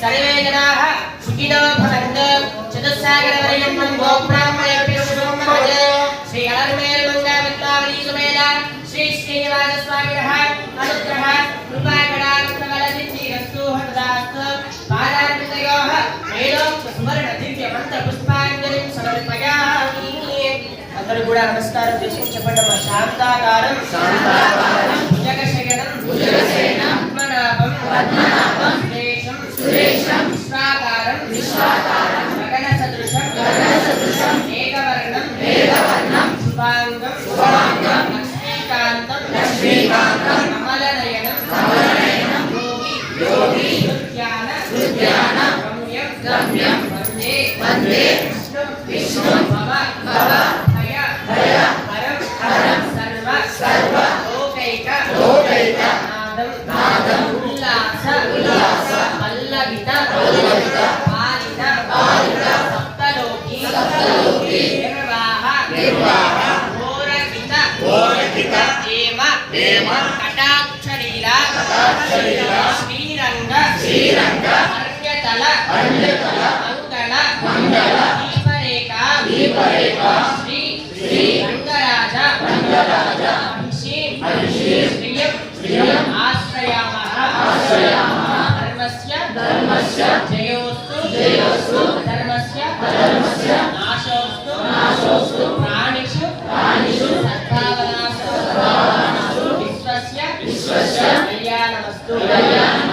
Survey జనాః సుఖినో భవంతు చతుస్సాగర పర్యంతం గోబ్రాహ్మణే పిరుషోమవజ శ్రీ అలర్మేల్ మంగా విద్వావళీ సుమేధ శ్రీ శ్రీనివాస స్వామినః అనుగ్రహ అందరూ కూడా నమస్కారం చేసుకుని చెప్పండి శాంతాకారం. శాంతాకారం. ఏకవర్ణం శుభాంగం లక్ష్మీకాంతం కమలనయనం యోగి రుద్యాన గమ్యం వందే విష్ణు భవ భయ హరం సర్వ లోకైక నాదం ఉల్లాస పల్లవిత పాలిత సప్తలోకి నిర్వాహ ఘోరకిత ప్రేమ కటాక్షరీల కటాక్షరీల శ్రీరంగ. శ్రీరంగ. అన్యతల అన్యతల మంగళ. మంగళ. దీపరేఖ. దీపరేఖ. శ్రీ. శ్రీ. రంగరాజ. రంగరాజ. कल्याणमस्तु